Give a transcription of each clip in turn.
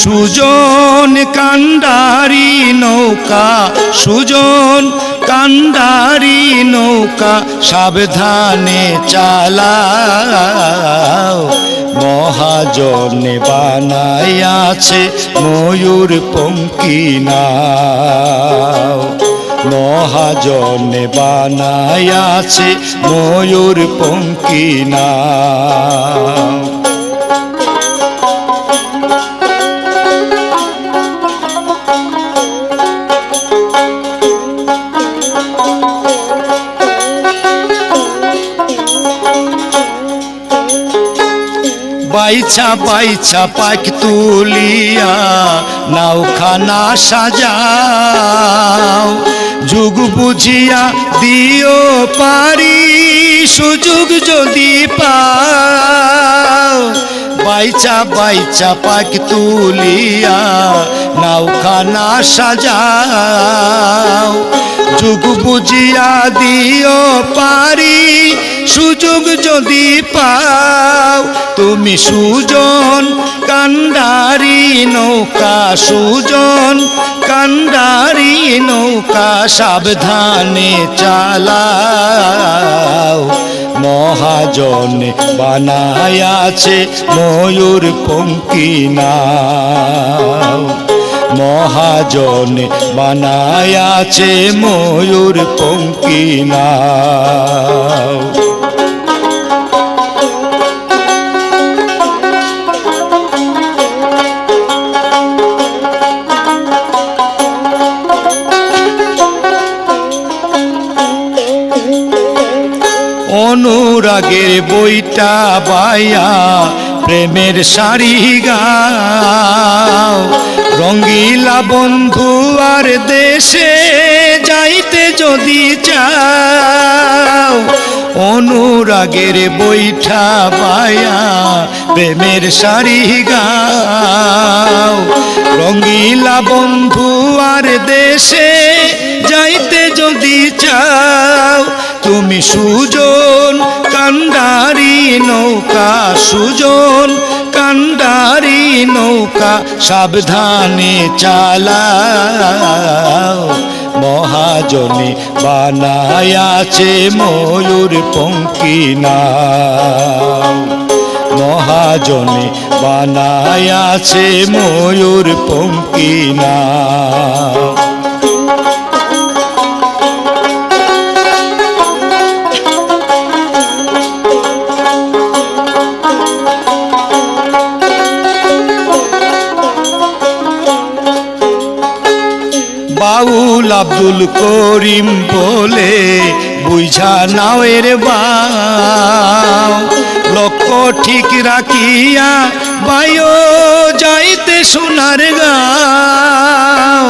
সুজন কান্ডারি নৌকা, সুজন কান্ডারি নৌকা সাবধানে চালাও। মহাজনে আছে ময়ূর পঙ্কি নাও। মহাজনে আছে ময়ূর পঙ্কি বাইছা বাইছা পাক তুলিয়া নাওখানা সাজাও। যুগ বুঝিয়া দিও পারি সুযোগ যদি পাও। বাইচা বাইচা পাক তুলিয়া, নাওখানা সাজাও। যুগ বুঝিয়া দিও পারি, সুযোগ যদি পাও। তুমি সুজন, কান্ডারি নৌকা, সুজন, কান্ডারি নৌকা সাবধানে চালাও। মহাজন বানায়াছে ময়ূর পঙ্কিনা মহাজন বানায়াছে ময়ূর পঙ্কি অনুরাগের বইটা বাইয়া প্রেমের শাড়ি গাও। রঙ্গিলা বন্ধু আর দেশে যাইতে যদি চাও, অনুরাগের বইঠা বায়া প্রেমের শাড়ি গাও। রঙ্গিলা বন্ধু আর দেশে যাইতে যদি চাও, তুমি সুজন কান্ডারি নৌকা সুজন, কান্ডারি নৌকা সাবধানে চালাও। মহাজনে বানায়াছে ময়ূর পঙ্কি নাও মহাজনে বানায়াছে ময়ূর পঙ্কি নাও আব্দুল করিম বলে, বুঝা নাওয়ের বাও লক্ষ্য ঠিক রাখিয়া বায়ো যাইতে সোনার গাও।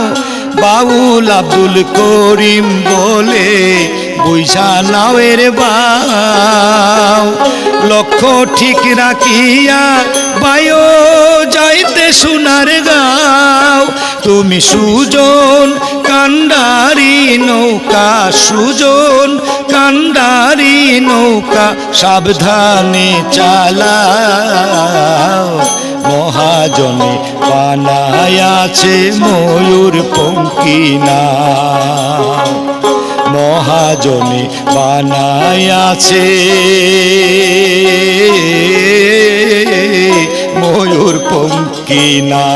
বাউল আব্দুল করিম বলে, বুঝা নাওয়ের বাও লক্ষ্য ঠিক রাখিয়া বায়ো যাইতে সোনার গাও। তুমি সুজন কান্ডারি নৌকা সুজন, কান্ডারি নৌকা সাবধানে চালাও। মহাজনে বানায়াছে ময়ূর পঙ্কি নাও মহাজনে বানায়াছে ময়ূর পঙ্কি না